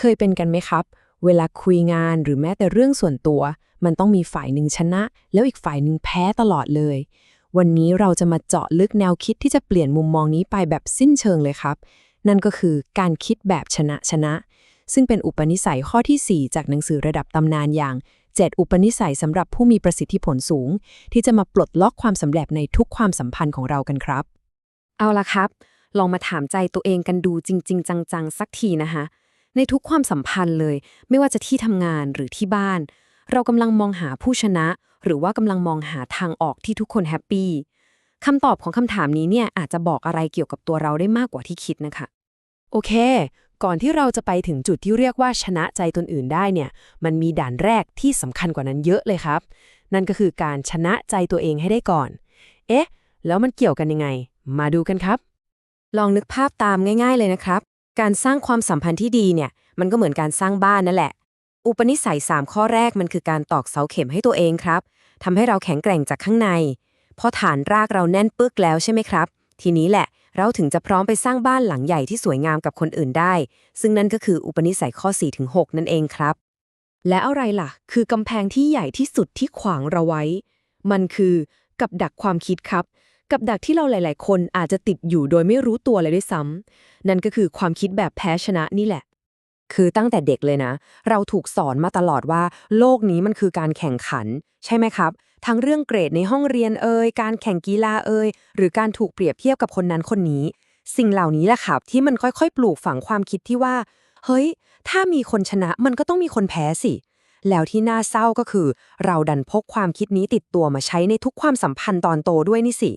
เคยเป็นกันไหมครับ เวลาคุยงานหรือแม้แต่เรื่องส่วนตัว มันต้องมีฝ่ายหนึ่งชนะ แล้วอีกฝ่ายหนึ่งแพ้ตลอดเลย วันนี้เราจะมาเจาะลึกแนวคิดที่จะเปลี่ยนมุมมองนี้ไปแบบสิ้นเชิงเลยครับ นั่นก็คือการคิดแบบชนะชนะ ซึ่งเป็นอุปนิสัยข้อที่ 4 จากหนังสือระดับตำนานอย่าง 7 อุปนิสัยสำหรับผู้มีประสิทธิผลสูง ที่จะมาปลดล็อกความสำเร็จในทุกความสัมพันธ์ของเรากันครับ เอาละครับ ลองมาถามใจตัวเองกันดูจริง ๆ จังๆสักทีนะคะ ในทุกความสัมพันธ์เลย ไม่ว่าจะที่ทำงานหรือที่บ้าน เรากำลังมองหาผู้ชนะ หรือว่ากำลังมองหาทางออกที่ทุกคนแฮปปี้คำตอบของคำถามนี้เนี่ยอาจจะบอกอะไรเกี่ยวกับตัวเราได้มากกว่าที่คิดนะคะ โอเค ก่อนที่เราจะไปถึงจุดที่เรียกว่าชนะใจตนอื่นได้เนี่ย มันมีด่านแรกที่สำคัญกว่านั้นเยอะเลยครับ นั่นก็คือการชนะใจตัวเองให้ได้ก่อน เอ๊ะ แล้วมันเกี่ยวกันยังไง มาดูกันครับ ลองนึกภาพตามง่าย ๆเลยนะครับ การสร้างความสัมพันธ์ที่ดีเนี่ย มันก็เหมือนการสร้างบ้านนั่นแหละ อุปนิสัย 3 ข้อแรกมันคือการตอกเสาเข็มให้ตัวเองครับทำให้เราแข็งแกร่งจากข้างในพอฐานรากเราแน่นปึกแล้วใช่ไหมครับ ทีนี้แหละเราถึงจะพร้อมไปสร้างบ้านหลังใหญ่ที่สวยงามกับคนอื่นได้ ซึ่งนั่นก็คืออุปนิสัยข้อ4-6นั่นเองครับ และอะไรล่ะ คือกำแพงที่ใหญ่ที่สุดที่ขวางเราไว้ มันคือกับดักความคิดครับ กับดักที่เราหลาย ๆ คนอาจจะติดอยู่โดยไม่รู้ตัวเลยด้วยซ้ำนั่นก็คือความคิดแบบแพ้ชนะนี่แหละ คือตั้งแต่เด็กเลยนะ เราถูกสอนมาตลอดว่า โลกนี้มันคือการแข่งขัน ใช่ไหมครับ ทั้งเรื่องเกรดในห้องเรียนเอ่ยการแข่งกีฬาเอ่ยหรือการถูกเปรียบเทียบกับคนนั้นคนนี้ สิ่งเหล่านี้แหละครับที่มันค่อยๆ ปลูกฝังความคิดที่ว่า เฮ้ย ถ้ามีคนชนะมันก็ต้องมีคนแพ้สิแล้วที่น่าเศร้าก็คือ เราดันพกความคิดนี้ติดตัวมาใช้ในทุกความสัมพันธ์ตอนโตด้วยนี่สิ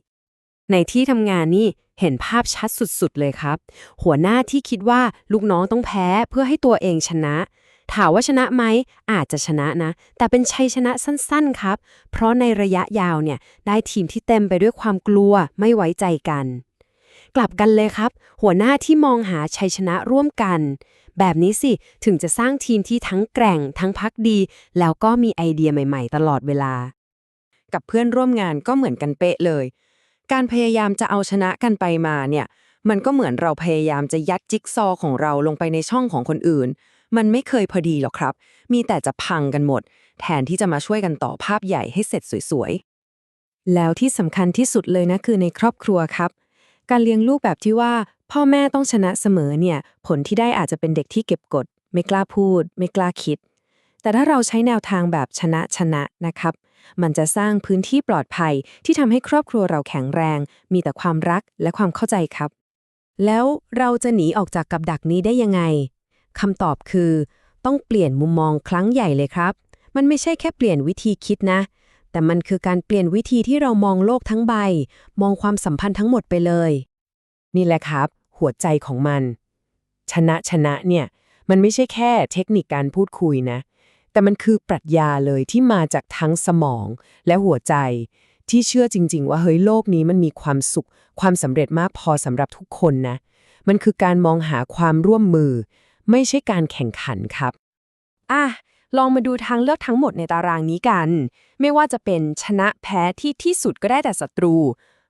ในที่ทำงานนี่เห็นภาพชัดสุดๆเลยครับ หัวหน้าที่คิดว่าลูกน้องต้องแพ้เพื่อให้ตัวเองชนะ ถามว่าชนะไหมอาจจะชนะนะ แต่เป็นชัยชนะสั้นๆครับ เพราะในระยะยาวเนี่ยได้ทีมที่เต็มไปด้วยความกลัวไม่ไว้ใจกัน กลับกันเลยครับ หัวหน้าที่มองหาชัยชนะร่วมกัน แบบนี้สิถึงจะสร้างทีมที่ทั้งแกร่ง ทั้งพักดี แล้วก็มีไอเดียใหม่ ๆ ตลอดเวลา กับเพื่อนร่วมงานก็เหมือนกันเป๊ะเลย การพยายามจะเอาชนะกันไปมาเนี่ยมันก็เหมือนเราพยายามจะยัดจิ๊กซอของเราลงไปในช่องของคนอื่น มันไม่เคยพอดีหรอกครับ มีแต่จะพังกันหมด แทนที่จะมาช่วยกันต่อภาพใหญ่ให้เสร็จสวยๆ แล้วที่สำคัญที่สุดเลยนะคือในครอบครัวครับ การเลี้ยงลูกแบบที่ว่า พ่อแม่ต้องชนะเสมอเนี่ย ผลที่ได้อาจจะเป็นเด็กที่เก็บกด ไม่กล้าพูด ไม่กล้าคิด แต่ถ้าเราใช้แนวทางแบบชนะชนะนะครับ มันจะสร้างพื้นที่ปลอดภัยที่ทำให้ครอบครัวเราแข็งแรง มีแต่ความรักและความเข้าใจครับ แล้วเราจะหนีออกจากกับดักนี้ได้ยังไงคำตอบคือ ต้องเปลี่ยนมุมมองครั้งใหญ่เลยครับ มันไม่ใช่แค่เปลี่ยนวิธีคิดนะ แต่มันคือการเปลี่ยนวิธีที่เรามองโลกทั้งใบ มองความสัมพันธ์ทั้งหมดไปเลย นี่แหละครับ หัวใจของมัน ชนะชนะเนี่ย มันไม่ใช่แค่เทคนิคการพูดคุยนะ แต่มันคือปรัชญาเลยที่มาจากทั้งสมองและหัวใจ ที่เชื่อจริง ๆ ว่าเฮ้ยโลกนี้มันมีความสุข ความสำเร็จมากพอสำหรับทุกคนนะ มันคือการมองหาความร่วมมือ ไม่ใช่การแข่งขันครับอะลองมาดูทางเลือกทั้งหมดในตารางนี้กัน ไม่ว่าจะเป็นชนะแพ้ที่ที่สุดก็ได้แต่ศัตรู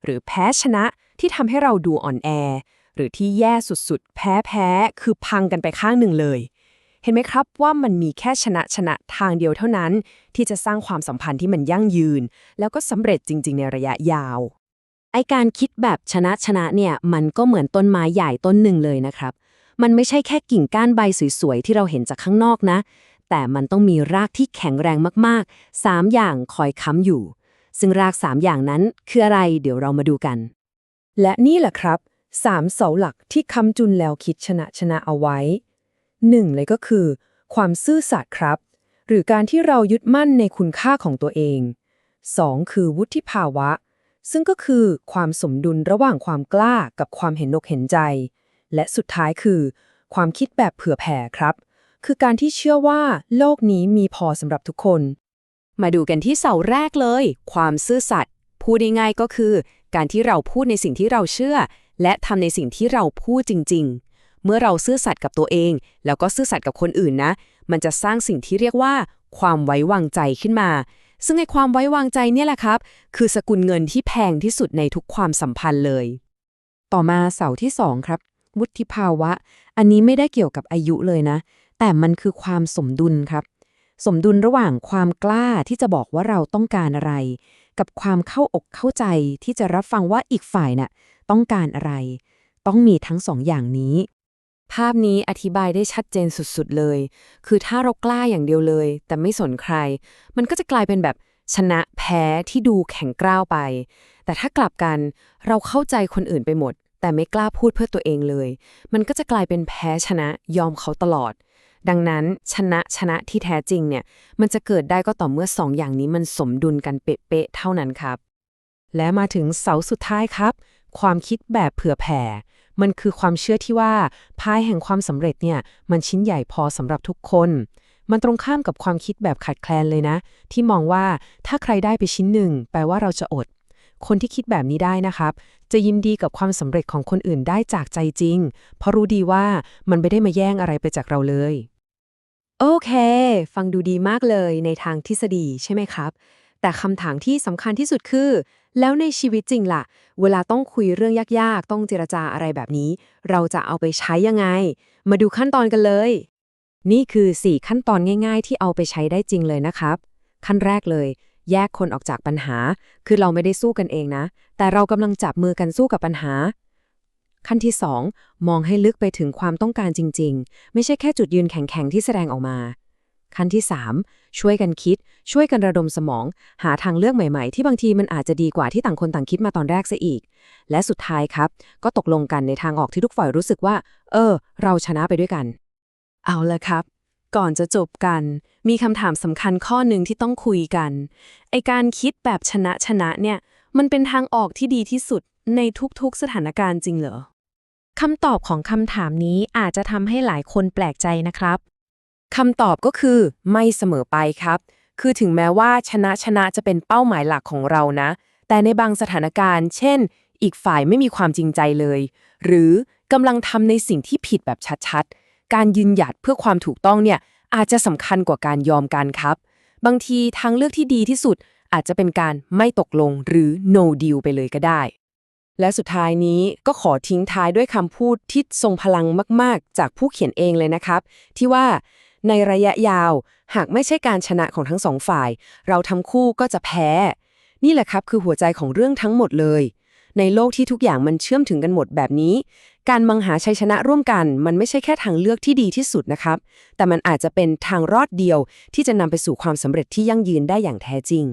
หรือแพ้ชนะที่ทำให้เราดูอ่อนแอ หรือที่แย่สุดๆ แพ้แพ้คือพังกันไปข้างหนึ่งเลย เห็นไหมครับว่ามันมีแค่ชนะชนะทางเดียวเท่านั้น ที่จะสร้างความสัมพันธ์ที่มันยั่งยืน แล้วก็สำเร็จจริง ๆ ในระยะยาว ไอการคิดแบบชนะชนะเนี่ยมันก็เหมือนต้นไม้ใหญ่ต้นหนึ่งเลยนะครับ มันไม่ใช่แค่กิ่งก้านใบสวยๆที่เราเห็นจากข้างนอกนะ แต่มันต้องมีรากที่แข็งแรงมากๆ 3 อย่างคอยค้ำอยู่ ซึ่งราก 3 อย่างนั้นคืออะไรเดี๋ยวเรามาดูกัน และนี่แหละครับสามเสาหลักที่คำจุนแล้วคิดชนะชนะเอาไว้ หนึ่งเลยก็คือ ความซื่อสัตย์ครับ หรือการที่เรายึดมั่นในคุณค่าของตัวเองสองคือวุฒิภาวะ ซึ่งก็คือความสมดุลระหว่างความกล้ากับความเห็นอกเห็นใจ และสุดท้ายคือ ความคิดแบบเผื่อแผ่ครับ คือการที่เชื่อว่าโลกนี้มีพอสำหรับทุกคน มาดูกันที่เสาแรกเลย ความซื่อสัตย์พูดง่ายๆก็คือ การที่เราพูดในสิ่งที่เราเชื่อ และทำในสิ่งที่เราพูดจริง ๆ เมื่อเราซื่อสัตย์กับตัวเอง แล้วก็ซื่อสัตย์กับคนอื่นนะ มันจะสร้างสิ่งที่เรียกว่า ความไว้วางใจขึ้นมา ซึ่งในความไว้วางใจเนี่ยแหละครับ คือสกุลเงินที่แพงที่สุดในทุกความสัมพันธ์เลย ต่อมาเสาที่2ครับ วุฒิภาวะ อันนี้ไม่ได้เกี่ยวกับอายุเลยนะ แต่มันคือความสมดุลครับ สมดุลระหว่างความกล้าที่จะบอกว่าเราต้องการอะไร กับความเข้าอกเข้าใจที่จะรับฟังว่าอีกฝ่ายน่ะต้องการอะไร ต้องมีทั้งสองอย่างนี้ ภาพนี้อธิบายได้ชัดเจนสุดๆเลย คือถ้าเรากล้าอย่างเดียวเลย แต่ไม่สนใคร มันก็จะกลายเป็นแบบชนะแพ้ที่ดูแข็งกร้าวไป แต่ถ้ากลับกันเราเข้าใจคนอื่นไปหมด แต่ไม่กล้าพูดเพื่อตัวเองเลย มันก็จะกลายเป็นแพ้ชนะยอมเขาตลอด ดังนั้นชนะชนะที่แท้จริงเนี่ยมันจะเกิดได้ก็ต่อเมื่อสองอย่างนี้มันสมดุลกันเป๊ะๆเท่านั้นครับ และมาถึงเสาสุดท้ายครับ ความคิดแบบเผื่อแผ่ มันคือความเชื่อที่ว่าพายแห่งความสำเร็จเนี่ย มันชิ้นใหญ่พอสำหรับทุกคน มันตรงข้ามกับความคิดแบบขาดแคลนเลยนะ ที่มองว่าถ้าใครได้ไปชิ้นหนึ่ง แปลว่าเราจะอด คนที่คิดแบบนี้ได้นะครับ จะยินดีกับความสำเร็จของคนอื่นได้จากใจจริง เพราะรู้ดีว่ามันไม่ได้มาแย่งอะไรไปจากเราเลย โอเค ฟังดูดีมากเลยในทางทฤษฎีใช่ไหมครับ แต่คำถามที่สำคัญที่สุดคือ แล้วในชีวิตจริงล่ะ เวลาต้องคุยเรื่องยากๆ ต้องเจรจาอะไรแบบนี้ เราจะเอาไปใช้ยังไง มาดูขั้นตอนกันเลย นี่คือ 4 ขั้นตอนง่าย ๆ ที่เอาไปใช้ได้จริงเลยนะครับ ขั้นแรกเลย แยกคนออกจากปัญหา คือเราไม่ได้สู้กันเองนะ แต่เรากำลังจับมือกันสู้กับปัญหาขั้นที่ 2 มองให้ลึกไปถึงความต้องการจริง ๆ ไม่ใช่แค่จุดยืนแข็งๆ ที่แสดงออกมา ขั้นที่ 3 ช่วยกันคิด ช่วยกันระดมสมอง หาทางเลือกใหม่ๆ ที่บางทีมันอาจจะดีกว่าที่ต่างคนต่างคิดมาตอนแรกซะอีก และสุดท้ายครับ ก็ตกลงกันในทางออกที่ทุกฝ่ายรู้สึกว่า เออ เราชนะไปด้วยกัน เอาละครับ ก่อนจะจบกัน มีคำถามสำคัญข้อหนึ่งที่ต้องคุยกันไอการคิดแบบชนะชนะเนี่ย มันเป็นทางออกที่ดีที่สุดในทุกๆสถานการณ์จริงเหรอคำตอบของคำถามนี้อาจจะทำให้หลายคนแปลกใจนะครับ คำตอบก็คือไม่เสมอไปครับ คือถึงแม้ว่าชนะชนะจะเป็นเป้าหมายหลักของเรานะ แต่ในบางสถานการณ์ เช่น อีกฝ่ายไม่มีความจริงใจเลย หรือกำลังทำในสิ่งที่ผิดแบบชัดๆ การยืนหยัดเพื่อความถูกต้องเนี่ยอาจจะสำคัญกว่าการยอมกันครับ บางทีทางเลือกที่ดีที่สุดอาจจะเป็นการไม่ตกลงหรือ no deal ไปเลยก็ได้ และสุดท้ายนี้ก็ขอทิ้งท้ายด้วยคำพูดที่ทรงพลังมาก ๆ จากผู้เขียนเองเลยนะครับ ที่ว่า ในระยะยาว หากไม่ใช่การชนะของทั้งสองฝ่าย เราทั้งคู่ก็จะแพ้ นี่แหละครับคือหัวใจของเรื่องทั้งหมดเลย ในโลกที่ทุกอย่างมันเชื่อมถึงกันหมดแบบนี้ การมังหาชัยชนะร่วมกัน มันไม่ใช่แค่ทางเลือกที่ดีที่สุดนะครับ แต่มันอาจจะเป็นทางรอดเดียวที่จะนำไปสู่ความสำเร็จที่ยั่งยืนได้อย่างแท้จริง